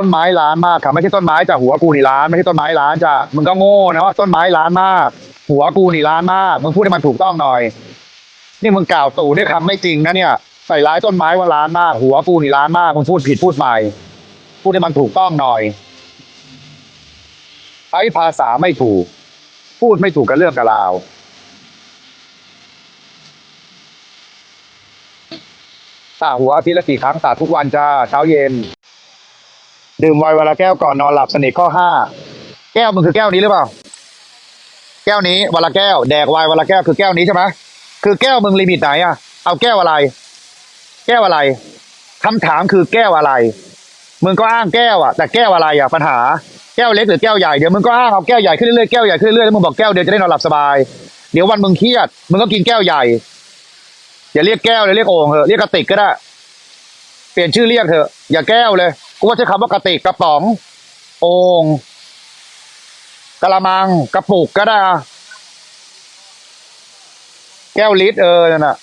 ต้นไม้ล้านมากครับไม่ใช่ต้นไม้จากหัวกูนี่ล้านไม่ใช่ต้นไม้ล้านจ้ะมึงก็โง่นะว่าต้นไม้ล้านมาก หัวกูนี่ล้านมากมึงพูดให้มันถูกต้องหน่อย นี่มึงกล่าวตู่ด้วยคำไม่จริงนะเนี่ยใส่ร้ายต้นไม้ว่าล้านมาก หัวกูนี่ล้านมากมึงพูดผิดพูดใหม่ พูดให้มันถูกต้องหน่อยใช้ภาษาไม่ถูก พูดไม่ถูกกับเรื่องกับราวสาหัวอาทิตย์ละสี่ครั้งสาทุกวันจ้าเช้าเย็น ดื่มไวน์วันละแก้วก่อนนอนหลับสนิทข้อห้าแก้วมึงคือแก้วนี้หรือเปล่า แก้วนี้วันละแก้วแดกไวน์วันละแก้วคือแก้วนี้ใช่ไหมคือแก้วมึงลิมิตไหนอะเอาแก้วอะไร แก้วอะไรคำถามคือแก้วอะไรมึงก็อ้างแก้วอะแต่แก้วอะไรอะปัญหาแก้วเล็กหรือแก้วใหญ่เดี๋ยวมึงก็อ้างเอาแก้วใหญ่ขึ้นเรื่อยๆแก้วใหญ่ขึ้นเรื่อยๆแล้วมึงบอกแก้วเดียวจะได้นอนหลับสบาย เดี๋ยววันมึงเครียดมึงก็กินแก้วใหญ่อย่าเรียกแก้วเลยเรียกโอ่งเถอะเรียกกระติกก็ได้เปลี่ยนชื่อเรียกเถอะอย่าแก้วเลย กูว่าใช้คำว่ากระติกกระป๋อง โอ่งกระมังกระปุกก็ได้อะแก้วลิตรเออนั่นน่ะ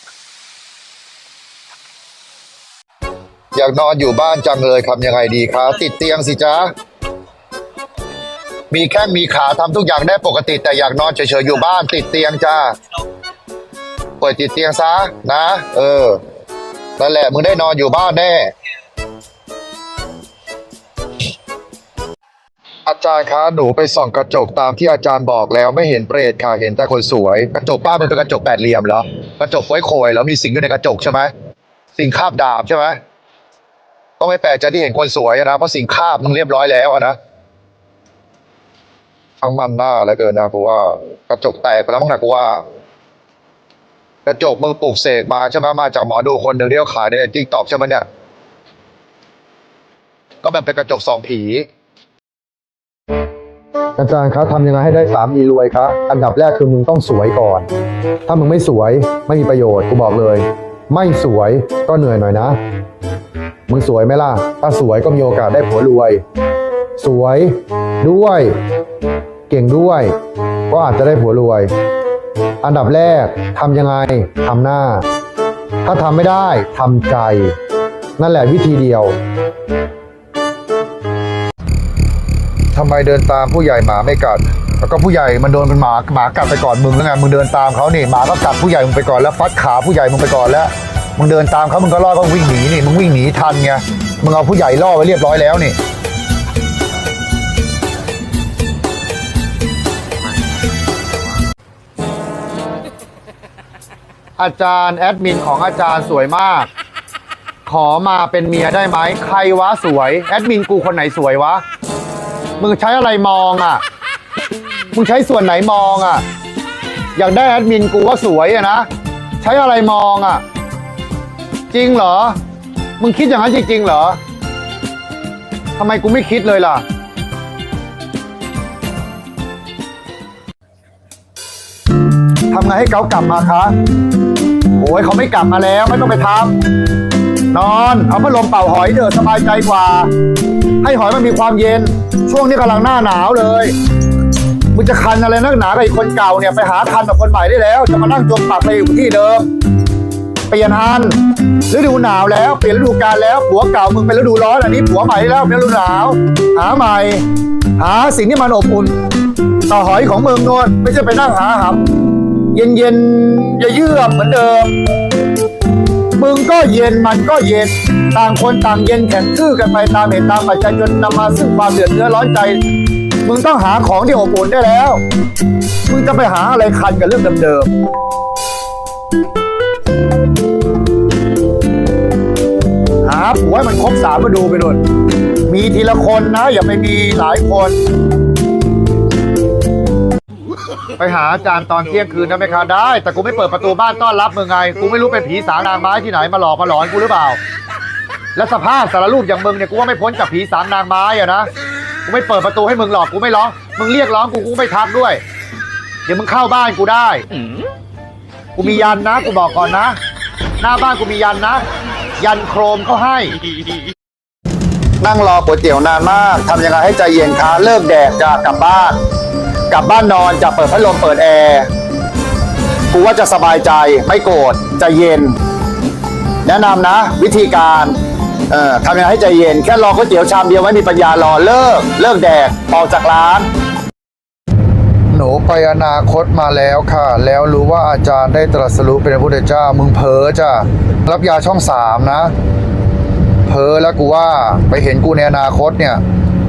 อยากนอนอยู่บ้านจังเลยทำยังไงดีคะติดเตียงสิจ๊ะ มีแข้งมีขาทำทุกอย่างได้ปกติ แต่อยากนอนเฉยๆอยู่บ้าน ติดเตียงจ้าเปิดติดเตียงซะนะ เออนั่นแหละมึงได้นอนอยู่บ้านแน่ อาจารย์คะหนูไปส่องกระจกตามที่อาจารย์บอกแล้วไม่เห็นเปรตค่ะเห็นแต่คนสวย กระจกป้ามันเป็นกระจกแปดเหลี่ยมเหรอกระจกไว้โคยแล้วมีสิ่งอยู่ในกระจกใช่ไหมสิ่งคาบดาบใช่ไหมก็ไม่แปลกใจที่เห็นคนสวยนะเพราะสิ่งคาบมึงเรียบร้อยแล้วนะทั้งมันหน้าแล้วเกินนะเพราะว่ากระจกแตกไปแล้วมั้งนะกูว่ากระจกมึงปลูกเสกมาใช่ไหมมาจากหมอดูคนหนึ่งที่เขายในทิกตอกใช่ไหมเนี่ยก็แบบเป็นกระจกสองผี อาจารย์คะทำยังไงให้ได้สามีรวยคะอันดับแรกคือมึงต้องสวยก่อน ถ้ามึงไม่สวยไม่มีประโยชน์กูบอกเลย ไม่สวยก็เหนื่อยหน่อยนะ มึงสวยไหมล่ะ ถ้าสวยก็มีโอกาสได้ผัวรวย สวยด้วย เก่งด้วย ก็อาจจะได้ผัวรวย อันดับแรกทำยังไงทำหน้า ถ้าทำไม่ได้ทำใจ นั่นแหละวิธีเดียว ทำไมเดินตามผู้ใหญ่หมาไม่กัด แล้วก็ผู้ใหญ่มันโดนเป็นหมาหมากัดไปก่อนมึงแล้วไงมึงเดินตามเขานี่หมาก็กัดผู้ใหญ่มึงไปก่อนแล้วฟัดขาผู้ใหญ่มึงไปก่อนแล้วมึงเดินตามเขามึงก็รอดก็วิ่งหนีนี่มึงวิ่งหนีทันไงมึงเอาผู้ใหญ่ล่อไว้เรียบร้อยแล้วนี่อาจารย์แอดมินของอาจารย์สวยมาก ขอมาเป็นเมียได้ไหม ใครวะสวย แอดมินกูคนไหนสวยวะ มึงใช้อะไรมองอะ มึงใช้ส่วนไหนมองอะ อยากได้แอดมินกูว่าสวยอะนะ ใช้อะไรมองอะ จริงเหรอ มึงคิดอย่างนั้นจริงๆเหรอทำไมกูไม่คิดเลยล่ะ ทำไงให้เขากลับมาคะ โอ้ยเขาไม่กลับมาแล้วไม่ต้องไปทำ นอนเอาพัดลมเป่าหอยเถอะสบายใจกว่า ให้หอยมันมีความเย็น ช่วงนี้กำลังหน้าหนาวเลยมึงจะคันอะไรนักหนากับไอ้คนเก่าเนี่ยไปหาคันกับคนใหม่ได้แล้ว จะมานั่งจมปักไปอยู่ที่เดิม เปลี่ยนฮันฤดูหนาวแล้วเปลี่ยนฤดูกาลแล้วผัวเก่ามึงเป็นฤดูร้อนอันนี้ผัวใหม่แล้วเป็นฤดูหนาว หาใหม่ หาสิ่งที่มันอบอุ่นต่อหอยของเมึงโนนไม่ใช่ไปนั่งหาหำเย็นเย็นๆอย่าเยือกเหมือนเดิม มึงก็เย็นมันก็เย็น ต่างคนต่างเย็นแข็งทื่อกันไปตามเหตุตามปัจจัยจนนำมาซึ่งความเดือดเนื้อร้อนใจ มึงต้องหาของที่อบอุ่นได้แล้ว มึงจะไปหาอะไรคันกับเรื่องเดิมๆ หาผัวให้มันครบสามมาดูไปนู่นมีทีละคนนะ อย่าไปมีหลายคน ไปหาอาจารย์ตอนเที่ยงคืนได้ไหมคะได้ แต่กูไม่เปิดประตูบ้านต้อนรับมึงไง กูไม่รู้เป็นผีสางนางไม้ที่ไหนมาหลอกมาหลอนกูหรือเปล่า และสภาพสารรูปอย่างมึงเนี่ยกูว่าไม่พ้นจากผีสางนางไม้อะนะกูไม่เปิดประตูให้มึงหรอกกูไม่ร้อง มึงเรียกร้องกูกูไม่ทักด้วย เดี๋ยวมึงเข้าบ้านกูได้กูมียันนะกูบอกก่อนนะ หน้าบ้านกูมียันนะ ยันโครมเขาให้ นั่งรอก๋วยเตี๋ยวนานมากทำยังไงให้ใจเย็นคะเลิกแดกจะกลับบ้าน กลับบ้านนอนจะเปิดพัดลมเปิดแอร์กูว่าจะสบายใจไม่โกรธใจเย็น แนะนำนะ วิธีการเออทำยังไงให้ใจเย็น แค่รอก๋วยเตี๋ยวชามเดียวไม่มีปัญญารอเลิก เลิกแดกออกจากร้าน หนูไปอนาคตมาแล้วค่ะ แล้วรู้ว่าอาจารย์ได้ตรัสรู้เป็นพระพุทธเจ้า มึงเพ้อจ้ะรับยาช่องสามนะ เพ้อแล้วกูว่าไปเห็นกูในอนาคตเนี่ย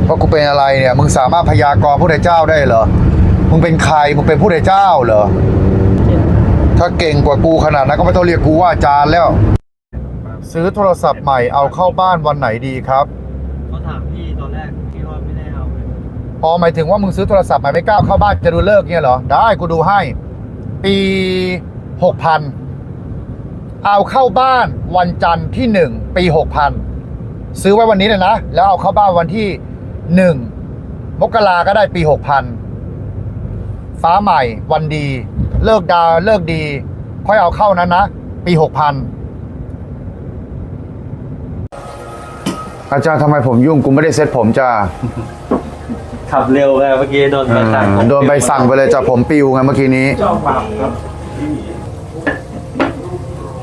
ว่ากูเป็นอะไรเนี่ย มึงสามารถพยากรณ์พระพุทธเจ้าได้เหรอ มึงเป็นใคร มึงเป็นพระพุทธเจ้าเหรอ ถ้าเก่งกว่ากูขนาดนั้นก็ไม่ต้องเรียกกูว่าอาจารย์แล้ว ซื้อโทรศัพท์ใหม่เอาเข้าบ้านวันไหนดีครับเขาถามพี่ตอนแรกพี่ว่าไม่ได้เอาเลยอ๋อหมายถึงว่ามึงซื้อโทรศัพท์ใหม่ไม่กล้าเข้าบ้านจะดูเลิกษ์เนี่ยเหรอ ได้กูดูให้ ปีหกพันเอาเข้าบ้านวันจันทร์ที่หนึ่งปีหกพันซื้อไว้วันนี้เลยนะ แล้วเอาเข้าบ้านวันที่ หนึ่งมกราก็ได้ปีหกพันฟ้าใหม่วันดี เลิกดาวเลิกดี ค่อยเอาเข้านั้นนะ ปีหกพันอาจารย์ทำไมผมยุ่ง กูไม่ได้เซ็ตผมจ้าขับเร็วไงเมื่อกี้โดนใบสั่งของโดนใบสั่งไปเลยจากผมปิวไงเมื่อกี้นี้ เจ้าบาปครับ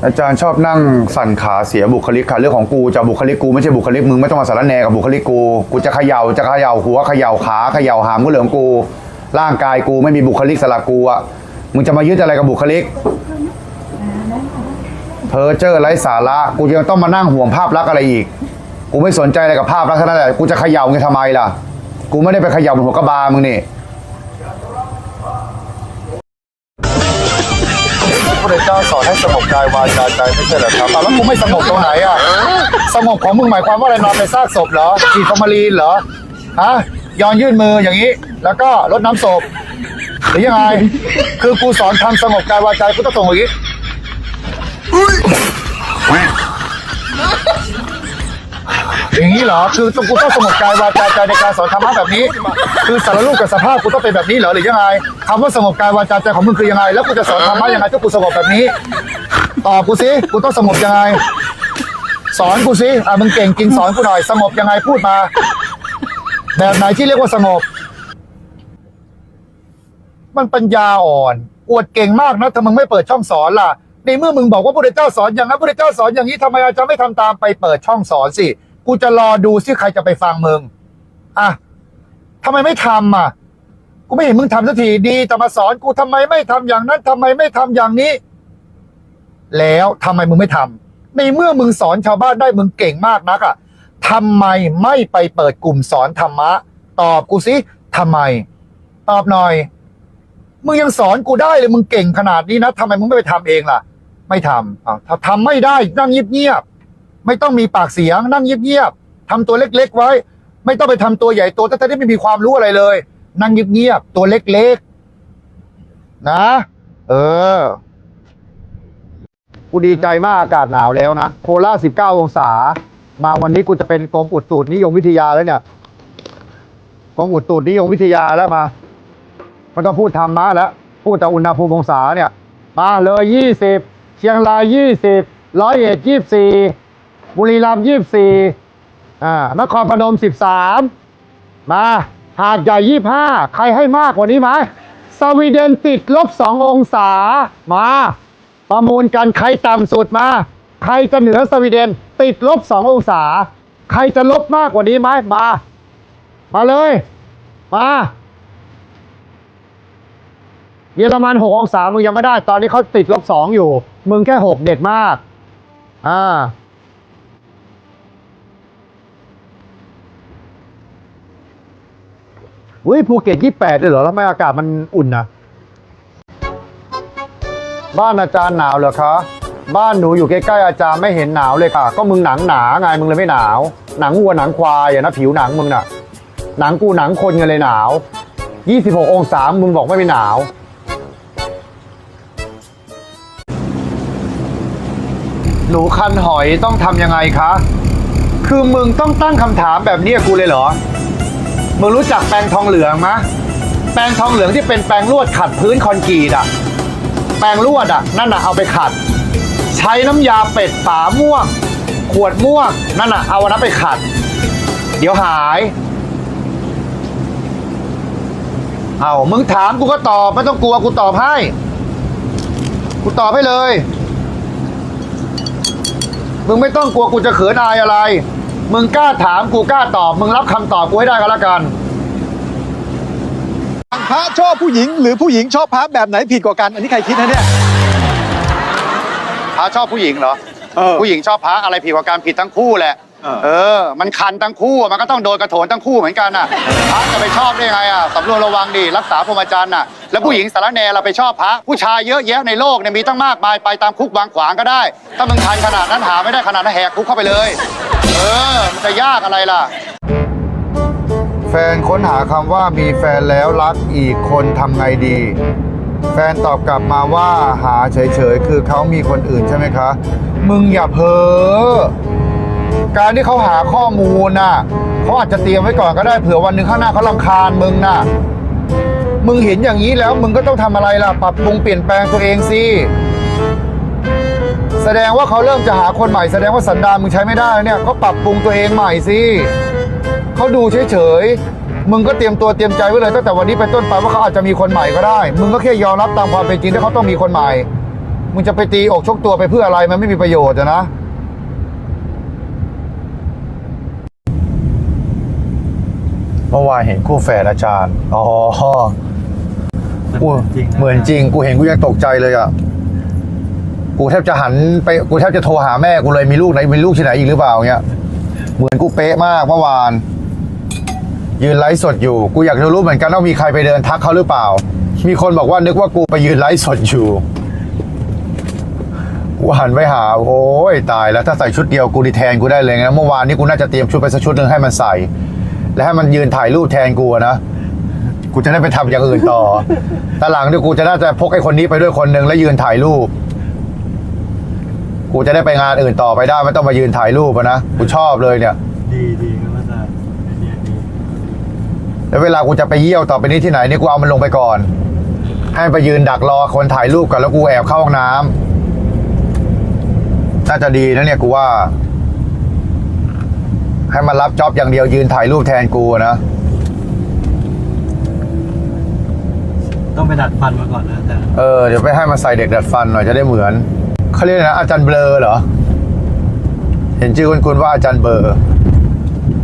อาจารย์ชอบนั่งสั่นขาเสียบุคลิกค่ะเรื่องของกูจะบุคลิกกูไม่ใช่บุคลิกมึงไม่ต้องมาสารแนกับบุคลิกกูกูจะเขย่าจะเขย่าหัวเขย่าขาเขย่าหามก็เหลืองกู ร่างกายกูไม่มีบุคลิกสลักกูอะมึงจะมายึดอะไรกับบุคลิกเพอเจอร์ไร้สาระกูยังต้องมานั่งห่วงภาพลักษณ์อะไรอีก กูไม่สนใจอะไรกับภาพลักษณ์นั้นแหละกูจะเขย่าไงทำไมล่ะ กูไม่ได้ไปเขย่าบนหัวกระบาลมึงนี่ พระเจ้าสอนให้สงบกายวาจาใจไม่ใช่เหรอครับแล้วกูไม่สงบตรงไหนอะสงบของมึงหมายความว่าอะไรนอนในซากศพเหรอฉีดฟอร์มาลีนเหรอฮะย้อนยื่นมืออย่างนี้ แล้วก็ลดน้ำศพหรือยังไง คือกูสอนทำสงบกายวาจากูต้องส่งอย่างนี้ อย่างนี้เหรอ คือกูต้องสงบกายวาจาใจในการสอนธรรมะแบบนี้ คือสารรูปกับสภาพกูต้องเป็นแบบนี้เหรอหรือยังไงคำว่าสงบกายวาจาใจของมึงคือยังไง แล้วกูจะสอนธรรมะยังไงถ้ากูสงบแบบนี้ตอบกูสิกูต้องสงบยังไง สอนกูสิอะมึงเก่งจริงสอนกูหน่อยสงบยังไงพูดมา แบบไหนที่เรียกว่าสงบ มันปัญญาอ่อน อวดเก่งมากนะถ้ามึงไม่เปิดช่องสอนล่ะ ในเมื่อมึงบอกว่าพระเจ้าสอนอย่างนั้นพระเจ้าสอนอย่างนี้ทำไมอาจารย์ไม่ทำตามไปเปิดช่องสอนสิ กูจะรอดูสิใครจะไปฟังมึง อะทำไมไม่ทำอะ กูไม่เห็นมึงทำสักทีดีแต่มาสอนกูทำไมไม่ทำอย่างนั้นทำไมไม่ทำอย่างนี้ แล้วทำไมมึงไม่ทำในเมื่อมึงสอนชาวบ้านได้มึงเก่งมากนักอะทำไมไม่ไปเปิดกลุ่มสอนธรรมะ ตอบกูสิทำไม ตอบหน่อยมึงยังสอนกูได้เลยมึงเก่งขนาดนี้นะทำไมมึงไม่ไปทำเองล่ะ ไม่ทำอะถ้าทำไม่ได้นั่งเงียบๆไม่ต้องมีปากเสียงนั่งเงียบๆทำตัวเล็กๆไว้ ไม่ต้องไปทำตัวใหญ่โตแต่ที่ไม่มีความรู้อะไรเลย นั่งเงียบๆตัวเล็กๆนะ เออ กูดีใจมากอากาศหนาวแล้วนะโคราช19องศา มาวันนี้กูจะเป็นกรมอุตุนิยมวิทยาแล้วเนี่ยกรมอุตุนิยมวิทยาแล้วมาไม่ต้องพูดธรรมะแล้วพูดแต่อุณหภูมิองศาเนี่ย มาเลยยี่สิบ เชียงรายยี่สิบร้อยเอ็ดยี่สี่บุรีรัมย์ยี่สี่อ่านครพนมสิบสามมาหาดใหญ่ยี่ห้าใครให้มากกว่านี้ไหมสวีเดนติดลบสององศามา ประมูลกันใครต่ำสุดมา ใครจะเหนือสวีเดน ติดลบสององศา ใครจะลบมากกว่านี้ไหมมา มาเลย มาเยอรมันหกองศามึงยังไม่ได้ ตอนนี้เขาติดลบสองอยู่ มึงแค่หกเด็ดมาก อ่า อุ้ยภูเก็ตยี่แปดเลยเหรอแล้วทำไมอากาศมันอุ่นนะบ้านอาจารย์หนาวเหรอคะ บ้านหนูอยู่ใกล้ๆอาจารย์ไม่เห็นหนาวเลยค่ะ ก็มึงหนังหนาไงมึงเลยไม่หนาว หนังวัวหนังควายอะนะผิวหนังมึงน่ะ หนังกูหนังคนกันเลยหนาว 26 องศามึงบอกไม่เป็นหนาว หนูคันหอยต้องทำยังไงคะ คือมึงต้องตั้งคำถามแบบนี้กูเลยเหรอ มึงรู้จักแปรงทองเหลืองมะ แปรงทองเหลืองที่เป็นแปรงลวดขัดพื้นคอนกรีตอะแปรงลวดอะนั่นอะเอาไปขัด ใช้น้ำยาเป็ดฝาม่วง ขวดม่วงนั่นอะเอาอันนั้นไปขัด เดี๋ยวหาย เอามึงถามกูก็ตอบไม่ต้องกลัวกูตอบให้ กูตอบให้เลย มึงไม่ต้องกลัวกูจะเขินอายอะไร มึงกล้าถามกูกล้าตอบ มึงรับคำตอบกูให้ได้ก็แล้วกัน พระชอบผู้หญิงหรือผู้หญิงชอบพระแบบไหนผิดกว่ากัน อันนี้ใครคิดนะเนี่ย พระชอบผู้หญิงเหรอ เออ ผู้หญิงชอบพระอะไรผิดกว่าการผิดทั้งคู่แหละ เออ มันคันทั้งคู่อะมันก็ต้องโดนกระโถนทั้งคู่เหมือนกันน่ะพระจะไปชอบได้ไงอะสำรวมระวังดิรักษาพรหมจรรย์น่ะแล้วผู้หญิงสารแหนเราไปชอบพระผู้ชายเยอะแยะในโลกเนี่ยมีตั้งมากมายไปตามคุกวางขวางก็ได้ ถ้ามึงคันขนาดนั้นหาไม่ได้ขนาดนั้นแหกคุกเข้าไปเลย เออ มันจะยากอะไรล่ะ แฟนค้นหาคำว่ามีแฟนแล้วรักอีกคนทำไงดี แฟนตอบกลับมาว่าหาเฉยๆ คือเขามีคนอื่นใช่ไหมคะ มึงอย่าเพ้อ การที่เขาหาข้อมูลน่ะเขาอาจจะเตรียมไว้ก่อนก็ได้เผื่อวันหนึ่งข้างหน้าเขาลำคาญมึงน่ะ มึงเห็นอย่างนี้แล้วมึงก็ต้องทำอะไรล่ะ ปรับปรุงเปลี่ยนแปลงตัวเองสิแสดงว่าเขาเริ่มจะหาคนใหม่แสดงว่าสันดานมึงใช้ไม่ได้เนี่ยเขาปรับปรุงตัวเองใหม่สิเขาดูเฉยๆมึงก็เตรียมตัวเตรียมใจไว้เลยตั้งแต่วันนี้เป็นต้นไปว่าเขาอาจจะมีคนใหม่ก็ได้ มึงก็แค่ยอมรับตามความเป็นจริงที่เขาต้องมีคนใหม่ มึงจะไปตีอกชกตัวไปเพื่ออะไรมันไม่มีประโยชน์นะ เมื่อวานเห็นคู่แฝดอาจารย์ อ๋อกูจริงะเหมือนจริง กูเห็นกูยังตกใจเลยอะ กูแทบจะหันไป กูแทบจะโทรหาแม่กูเลยมีลูกไหนมีลูกที่ไหนอีกหรือเปล่าเงี้ย เหมือนกูเป๊ะมากเมื่อวาน ยืนไลฟ์สดอยู่ กูอยากจะรู้เหมือนกันว่ามีใครไปเดินทักเขาหรือเปล่า มีคนบอกว่านึกว่ากูไปยืนไลฟ์สดอยู่ กูหันไปหา โอ้ยตายแล้วถ้าใส่ชุดเดียวกูดีแทนกูได้เลยนะเมื่อวานนี้กูน่าจะเตรียมชุดไปสักชุดหนึ่งให้มันใส่ และให้มันยืนถ่ายรูปแทนกูอะนะ กูจะได้ไปทำอย่างอื่นต่อตอนหลังเนี่ยกูจะน่าจะพกไอ้คนนี้ไปด้วยคนหนึ่งแล้วยืนถ่ายรูป กูจะได้ไปงานอื่นต่อไปได้ไม่ต้องมายืนถ่ายรูปอะนะ กูชอบเลยเนี่ย ดีดีครับอาจารย์ไอเดียดีแล้วเวลากูจะไปเยี่ยวต่อไปนี้ที่ไหนเนี่ยกูเอามันลงไปก่อน ให้มันไปยืนดักรอคนถ่ายรูปก่อนแล้วกูแอบเข้าห้องน้ำน่าจะดีนะเนี่ยกูว่า ให้มันรับจ็อบอย่างเดียวยืนถ่ายรูปแทนกูอะนะต้องไปดัดฟันมาก่อนนะอาจารย์เออเดี๋ยวไปให้มาใส่เด็กดัดฟันหน่อยจะได้เหมือนเขาเรียกอะไรนะอาจารย์เบลอเหรอ เห็นชื่อคุณว่าอาจารย์เบลอ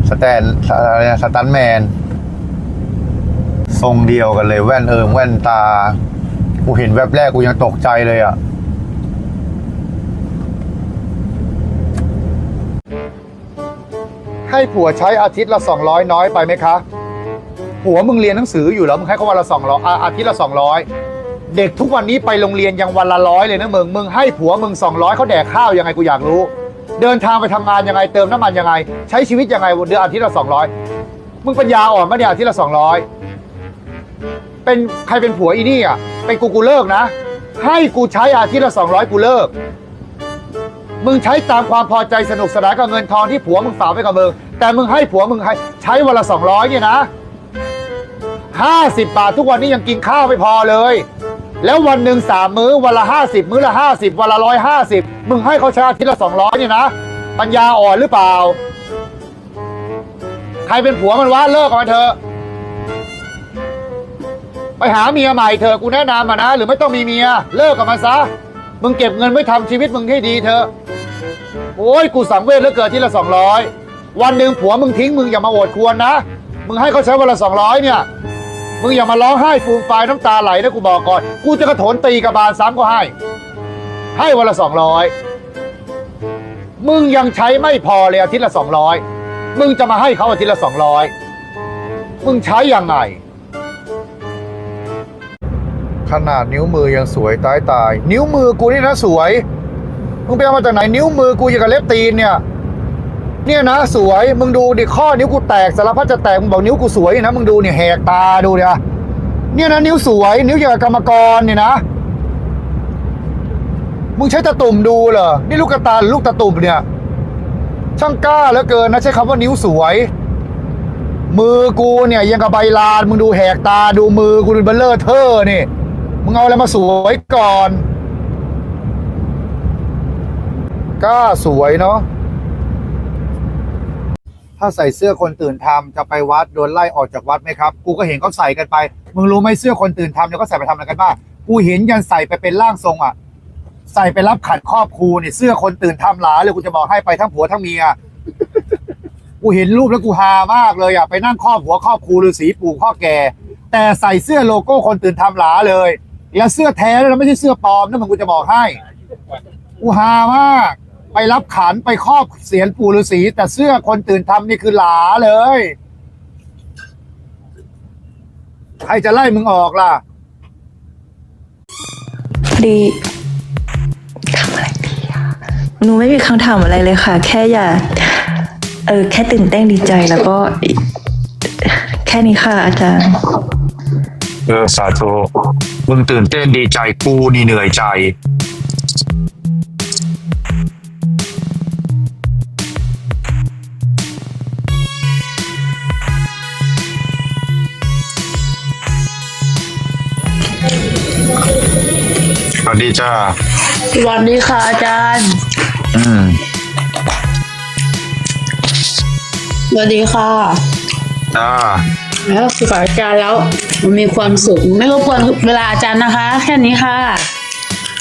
สแตนอะไรนะสตันแมนทรงเดียวกันเลยแว่นเอิงแว่นตา กูเห็นแวบแรกกูยังตกใจเลยอะ ให้ผัวใช้อาทิตย์ละสองร้อยน้อยไปไหมคะ ผัวมึงเรียนหนังสืออยู่แล้วมึงให้เขาวันละสองร้อยอาทิตย์ละสองร้อยเด็กทุกวันนี้ไปโรงเรียนยังวันละร้อยเลยนะมึงมึงให้ผัวมึงสองร้อยเขาแดกข้าวยังไงกูอยากรู้ เดินทางไปทำงานยังไงเติมน้ำมันยังไง ใช้ชีวิตยังไงเดือนอาทิตย์ละสองร้อยมึงปัญญาอ่อนปะเนี่ยอาทิตย์ละสองร้อยเป็นใครเป็นผัวอีนี่อะเป็นกูกูเลิกนะ ให้กูใช้อาทิตย์ละสองร้อยกูเลิก มึงใช้ตามความพอใจสนุกสนานกับเงินทองที่ผัวมึงฝากไว้กับมึง แต่มึงให้ผัวมึงให้ใช้วันละสองร้อยเนี่ยนะห้าสิบบาททุกวันนี้ยังกินข้าวไม่พอเลย แล้ววันหนึ่งสามมื้อวันละห้าสิบมื้อละห้าสิบวันละร้อยห้าสิบมึงให้เขาใช้อาทิตย์ละสองร้อยเนี่ยนะ ปัญญาอ่อนหรือเปล่า ใครเป็นผัวมันวะเลิกกับมันเถอะไปหาเมียใหม่เถอะกูแนะนำอะนะ หรือไม่ต้องมีเมีย เลิกกับมันซะ มึงเก็บเงินไว้ทำชีวิตมึงให้ดีเถอะ โอ้ยกูสังเวชเหลือเกินที่ละสองร้อยวันหนึ่งผัวมึงทิ้งมึงอย่ามาโอดควรนะ มึงให้เขาใช้วันละสองร้อยเนี่ย มึงอย่ามาร้องไห้ฟูมฟายน้ำตาไหลนะกูบอกก่อน กูจะกระโถนตีกระบาลซ้ำก็ให้ ให้วันละสองร้อยมึงยังใช้ไม่พอเลยอาทิตย์ละสองร้อยมึงจะมาให้เขาอาทิตย์ละสองร้อยมึงใช้ยังไง ขนาดนิ้วมือยังสวยตายตาย นิ้วมือกูนี่นะสวยมึงไปเอามาจากไหนนิ้วมือกูอย่างกับเล็บตีนเนี่ย เนี่ยนะสวยมึงดูดิข้อนิ้วกูแตกสารพัดจะแตกมึงบอกนิ้วกูสวยนะมึงดูเนี่ยแหกตาดูเนี่ยเนี่ยนะนิ้วสวย นิ้วอย่างกับกรรมกรเนี่ยนะมึงใช้ตะตุ่มดูเหรอนี่ลูกกระตาลูกตะตุ่มเนี่ย ช่างกล้าเหลือเกินนะใช้คำว่านิ้วสวย มือกูเนี่ยยังกับใบลานมึงดูแหกตาดูมือกูดูเบลเลอร์เทอร์นี่ มึงเอาอะไรมาสวยก่อนกล้าสวยเนาะถ้าใส่เสื้อคนตื่นทำจะไปวัดโดนไล่ออกจากวัดไหมครับ กูก็เห็นเขาใส่กันไป มึงรู้ไหมเสื้อคนตื่นทำเนี่ยเขาใส่ไปทำอะไรกันบ้างกูเห็นยันใส่ไปเป็นร่างทรงอะ ใส่ไปรับขัดครอบครูเนี่ยเสื้อคนตื่นทำหลาเลยกูจะบอกให้ไปทั้งผัวทั้งเมียกูเห็นรูปแล้วกูฮามากเลยอะไปนั่งครอบหัวครอบครูฤาษีปู่พ่อแก่ แต่ใส่เสื้อโลโก้คนตื่นทำหลาเลย แล้วเสื้อแท้แล้วไม่ใช่เสื้อปลอมนะมันกูจะบอกให้กูฮามากไปรับขันไปครอบเสียนปู่ฤาษีแต่เสื้อคนตื่นทำนี่คือหลาเลย ใครจะไล่มึงออกล่ะดีทำอะไรดีอะหนูไม่มีคำถามอะไรเลยค่ะ แค่อยากเออ แค่ตื่นเต้นดีใจแล้วก็ แค่นี้ค่ะอาจารย์ เออสาธุ มึงตื่นเต้นดีใจกูนี่เหนื่อยใจ สวัสดีจ้า สวัสดีค่ะอาจารย์ อืม สวัสดีค่ะอ่า แล้วคุยกับอาจารย์แล้วมันมีความสุขไม่รบกวนเวลาอาจารย์นะคะ แค่นี้ค่ะ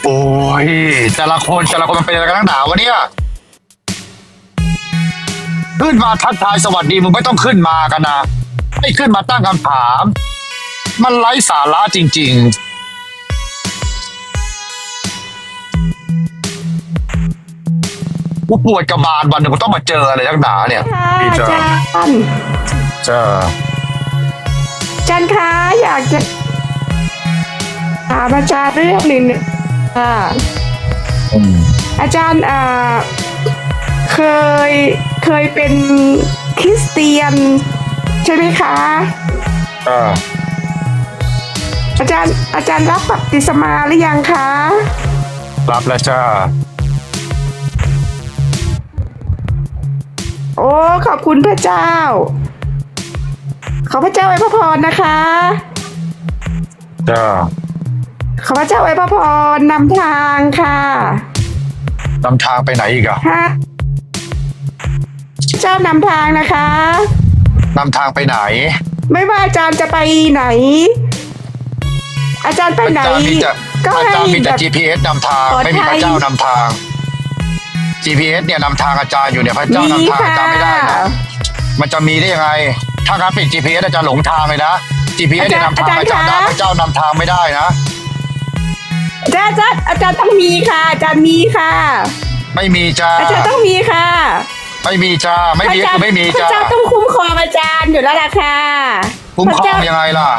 โอ้ยแต่ละคนแต่ละคนมันเป็นอะไรกันนักหนาวะเนี่ยขึ้นมาทักทายสวัสดีมึงไม่ต้องขึ้นมากันนะไม่ขึ้นมาตั้งคำถาม มันไร้สาระจริง ๆกูปวดกระบาลวันหนึ่งกูต้องมาเจออะไรนักหนาเนี่ยพี่เจ้าอาจารย์ เจ้าอาจารย์คะ อยากจะถามอาจารย์เรื่องหนึ่งค่ะอืมอาจารย์อ่าเคยเคยเป็นคริสเตียน ใช่ไหมคะอ่าอาจารย์อาจารย์รับบัพติศมาหรือยังคะ รับแล้วจ้าโอ้ ขอบคุณพระเจ้า ขอพระเจ้าไว้พระพรนะคะจ้าขอพระเจ้าไว้พระพรนำทางค่ะนำทางไปไหนอีกอะฮะเจ้านำทางนะคะนำทางไปไหน ไม่ว่าอาจารย์จะไปไหน อาจารย์ไปอาไหนจารย์มีแต่ก็อาให้จารย์มีแบแต่ บ GPS นำทาง ปลอดภัย ไม่มีพระเจ้านำทาง GPS เนี่ยนำทางอาจารย์อยู่เนี่ยพระเจ้านำทางอาจารย์ไม่ได้นะมันจะมีได้ยังไง ถ้าการปิด GPS อาจารย์หลงทางเลยนะ GPS เนี่ยนำทางอาจารย์ได้พระเจ้านำทางไม่ได้นะอาจารย์อาจารย์อาจารย์ต้องมีค่ะ อาจารย์มีค่ะ ไม่มีจ้าอาจารย์ต้องมีค่ะ ไม่มีจ้าไม่มีพระเจ้าคือไม่มีพระจ้าเจ้าต้องคุ้มครองอาจารย์อยู่แล้วล่ะค่ะคุ้มครองพะเจ้ายังไงล่ะ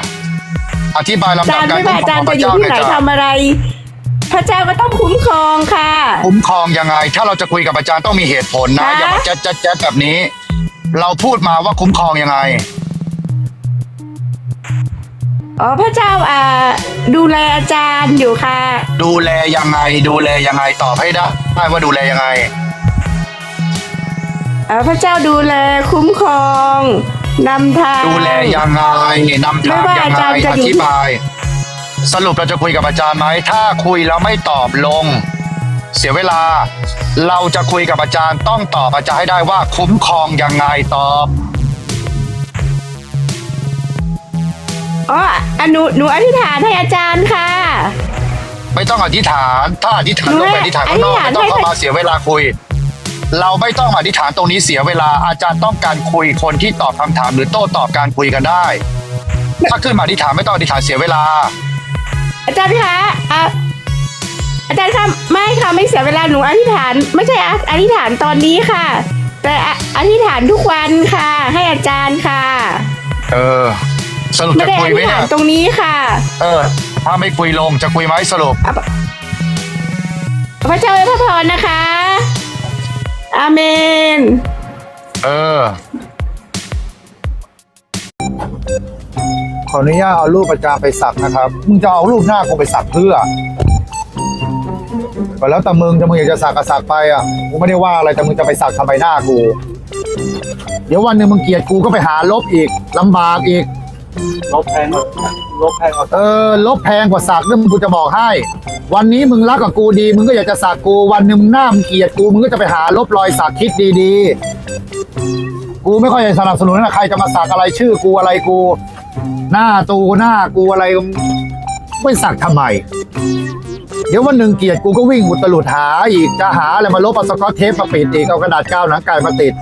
อธิบายอาลำดัจาบรย์การไม่คุ้ว่ามอาครจาอรงย์พจะระอยู่เจ้าที่เลยไหนจ้าทำอะไร พระเจ้าก็ต้องคุ้มครองค่ะ คุ้มครองยังไง ถ้าเราจะคุยกับอาจารย์ต้องมีเหตุผลนะฮะอย่ามาแจ๊ดแจ๊ดแจ๊ดแบบนี้ เราพูดมาว่าคุ้มครองยังไง อ๋อพระเจ้าอ่าดูแลอาจารย์อยู่ค่ะ ดูแลยังไง ดูแลยังไงตอบให้ได้ได้ว่าดูแลยังไงเอ่อพระเจ้าดูแลคุ้มครองนำทาง ดูแลยังไงนำทางไม่ว่ายังอาไงจารย์จะออยู่ ธิบาย สรุปเราจะคุยกับอาจารย์ไหมถ้าคุยแล้วไม่ตอบลง เสียเวลา เราจะคุยกับอาจารย์ต้องตอบอาจารย์ให้ได้ว่าคุ้มครองยังไงตอบอ๋ออะหนูหนูอธิษฐานให้อาจารย์ค่ะ ไม่ต้องอธิษฐาน ถ้าอธิษฐานหนูต้องไปอธิษฐานข้างนอกอธิษฐานไม่ต้องเข้าให้ มาเสียเวลาคุย เราไม่ต้องมาอธิษฐานตรงนี้เสียเวลาอาจารย์ต้องการคุยคนที่ตอบคำถามหรือโต้ตอบการคุยกันได้ ถ้าขึ้นมาอธิษฐานไม่ต้องอธิษฐานเสียเวลา อาจารย์คะอะ อาจารย์คะไม่ค่ะไม่เสียเวลาหนูอธิษฐาน ไม่ใช่อะอธิษฐานตอนนี้ค่ะ แต่อะอธิษฐานทุกวันค่ะ ให้อาจารย์ค่ะ เออ สรุปไม่จะได้คุอยไหมธิษเนี่ฐายนตรงนี้ค่ะ เออ ถ้าไม่คุยลงจะคุยไหมสรุปพระเจ้าไว้พระพรนะคะ อาเมน เออ ขออนุญาตเอารูปอาจารย์ไปสักนะครับ มึงจะเอารูปหน้ากูไปสักเพื่อ ก็แล้วแต่มึงถ้ามึงอยากจะสักก็สักไปอะกูไม่ได้ว่าอะไรแต่มึงจะไปสักทำไมหน้ากู เดี๋ยววันหนึ่งมึงเกลียดกูก็ไปหาลบอีกลำบากอีก ลบแพงกว่าลบแพงกว่าเออ ลบแพงกว่าสักนั่นกูจะบอกให้ วันนี้มึงรักกับกูดี มึงก็อยากจะสักกูวันหนึ่งมึงหน้ามึงเกลียดกูมึงก็จะไปหาลบรอยสักคิดดีๆ กูไม่ค่อยจะสนับสนุนนะใครจะมาสักอะไรชื่อกูอะไรกู หน้าตูหน้ากูอะไรไม่สักทำไม เดี๋ยววันหนึ่งเกลียดกูก็วิ่งอุตลุดหาอีกจะหาอะไรมาลบเอาสกอตเทปมาปิดอีกเอากระดาษกาวหนังไก่มาติด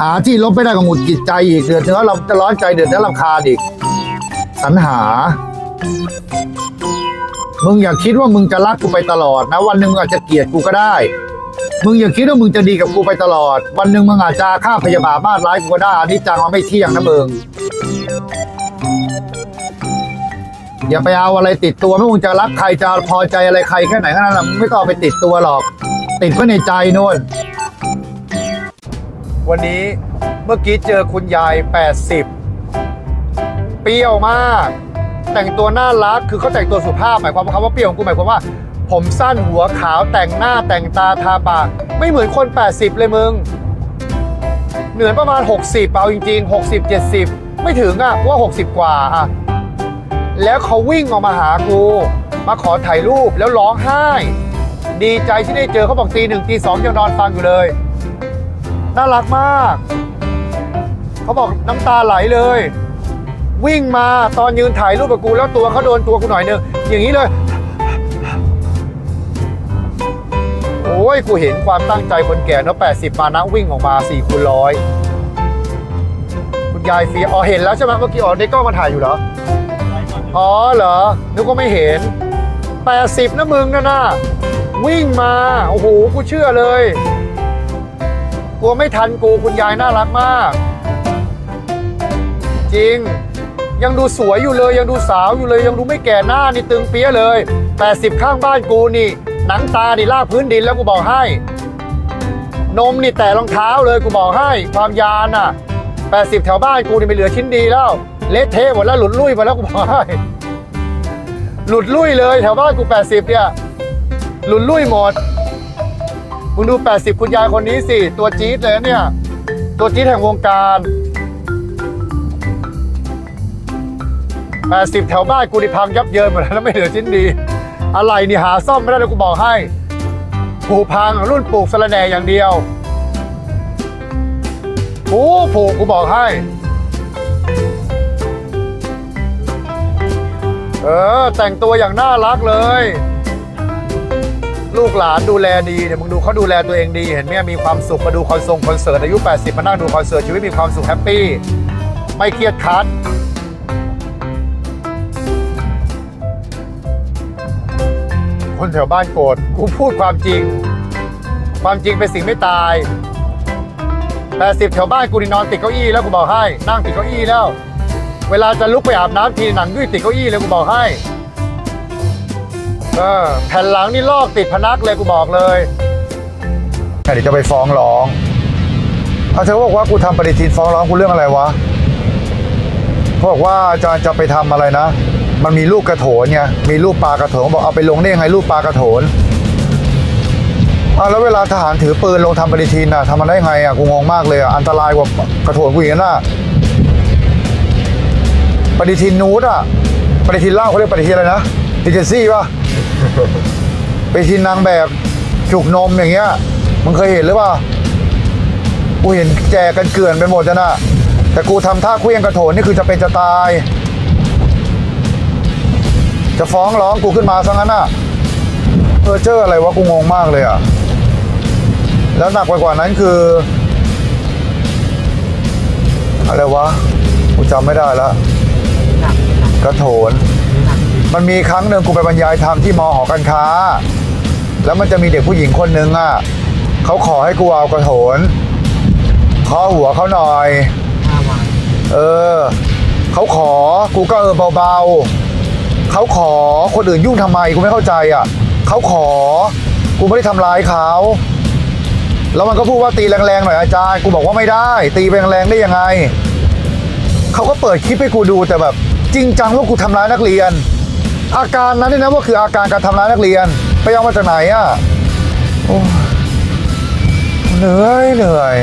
หาที่ลบไม่ได้ก็หงุดหงิดใจอีกเดือดเนื้อเราจะร้อนใจเดือดเนื้อลำคาญอีกสรรหา มึงอย่าคิดว่ามึงจะรักกูไปตลอดนะ วันหนึ่งมึงอาจจะเกลียดกูก็ได้ มึงอย่าคิดว่ามึงจะดีกับกูไปตลอด วันหนึ่งมึงอาจจะฆ่าพยาบาทมาร้ายกูก็ได้อันนี้จังมันไม่เที่ยงนะมึง อย่าไปเอาอะไรติดตัวไม่ว่าจะรักใครจะพอใจอะไรใครแค่ไหนก็นั้นแหละไม่ต้องเอาไปติดตัวหรอก ติดไว้ในใจนู่น วันนี้เมื่อกี้เจอคุณยาย 80 เปรี้ยวมาก แต่งตัวน่ารักคือเขาแต่งตัวสุภาพหมายความว่าคำว่าเปรี้ยวของกูหมายความว่า ผมสั้นหัวขาวแต่งหน้าแต่งตาทาปากไม่เหมือนคน 80 เลยมึง เหนือนประมาณ 60 เอาจริง ๆ 60 70 ไม่ถึงอะเพราะว่า 60 กว่าอะ แล้วเขาวิ่งออกมาหากู มาขอถ่ายรูปแล้วร้องไห้ ดีใจที่ได้เจอเขาบอกตีหนึ่งตีสองยังนอนฟังอยู่เลย น่ารักมาก เขาบอกน้ำตาไหลเลย วิ่งมาตอนยืนถ่ายรูปกับกูแล้วตัวเขาโดนตัวกูหน่อยนึงอย่างนี้เลยโอ้ยกูเห็นความตั้งใจคนแก่เนาะ80 มานะวิ่งออกมา4คูณร้อยคุณยายเฟียอ๋อเห็นแล้วใช่ไหมเมื่อกี้อ๋อในกล้องมาถ่ายอยู่เหรอ อ๋อเหรอ นึกว่าไม่เห็น 80 นะมึงนะน่ะวิ่งมา โอ้โห กูเชื่อเลยกลัวไม่ทันกูคุณยายน่ารักมาก จริง ยังดูสวยอยู่เลย ยังดูสาวอยู่เลย ยังดูไม่แก่หน้านี่ตึงเปี้ยเลย 80 ข้างบ้านกูนี่ หนังตานี่ลากพื้นดินแล้วกูบอกให้ นมนี่แต่รองเท้าเลยกูบอกให้ ความยานอะ 80 แถวบ้านกูนี่ไม่เหลือชิ้นดีแล้ว เละเทะหมดแล้วหลุดลุ่ยหมดแล้วกูบอกให้หลุดลุ่ยเลยแถวบ้านกู 80 เนี่ย หลุดลุ่ยหมดมึงดู 80 คุณยายคนนี้สิ ตัวจี๊ดเลยเนี่ย ตัวจี๊ดแห่งวงการ 80 แถวบ้านกูนี่พังยับเยินหมดแล้วไม่เหลือชิ้นดี อะไรนี่หาซ่อมไม่ได้เลยกูบอกให้ผูพังรุ่นปลูกสะระแหน่อย่างเดียวผูผูกกูบอกให้ เออ แต่งตัวอย่างน่ารักเลย ลูกหลานดูแลดีเนี่ยมึงดูเขาดูแลตัวเองดี เห็นไหมมีความสุขมาดูคอนเสิร์ตคอนเสิร์ตอายุ 80 มานั่งดูคอนเสิร์ตชีวิตมีความสุขแฮปปี้ ไม่เครียดคัดคนแถวบ้านโกรธกูพูดความจริง ความจริงเป็นสิ่งไม่ตาย 80 แถวบ้านกูนี่นอนติดเก้าอี้แล้วกูบอกให้ นั่งติดเก้าอี้แล้ว เวลาจะลุกไปอาบน้ำทีหนังยืดติดเก้าอี้เลยกูบอกให้เออแผ่นหลังนี่ลอกติดพนักเลยกูบอกเลยเดี๋ยวจะไปฟ้องร้องเอาเธอบอกว่ากูทำปฏิทินฟ้องร้องกูเรื่องอะไรวะเขาบอกว่าอาจารย์จะไปทำอะไรนะ มันมีลูกกระโถนไงมีรูปปลากระโถนบอกเอาไปลงได้ยังไงรูปปลากระโถนอะแล้วเวลาทหารถือปืนลงทำปฏิทินอะทำมันได้ไงอะกูงงมากเลยอะอันตรายกว่ากระโถนกูอีกนะ ปฏิทินนูดอะปฏิทินเหล้าเขาเรียกปฏิทินอะไรนะดิเจนซี่ป่ะไปทินนางแบบจุกนมอย่างเงี้ยมึงเคยเห็นหรือเปล่ากูเห็นแจกกันเกลื่อนไปหมดจ้ะนะแต่กูทำท่าเคลี้ยงกระโถนนี่คือจะเป็นจะตาย จะฟ้องร้องกูขึ้นมาซะงั้นอะเออเจออะไรวะกูงงมากเลยอะแล้วหนักไปกว่านั้นคือ อะไรวะกูจำไม่ได้แล้ว กระโถนมันมีครั้งหนึ่งกูไปบรรยายธรรมที่มหอการค้า แล้วมันจะมีเด็กผู้หญิงคนหนึ่งอะเขาขอให้กูเอากระโถนเคาะหัวเขาหน่อยเออเขาขอกูก็เออเบาๆเขาขอคนอื่นยุ่งทำไมกูไม่เข้าใจอะเขาขอ กูไม่ได้ทำร้ายเขาแล้วมันก็พูดว่าตีแรงๆหน่อยอาจารย์กูบอกว่าไม่ได้ ตีไปแรงๆได้ยังไงเขาก็เปิดคลิปให้กูดูแต่แบบ จริงจังว่ากูทำร้ายนักเรียน อาการนั้นนี่นะว่าคืออาการการทำร้ายนักเรียน ไปเอามาจากไหนอะเหนื่อยเหนื่อย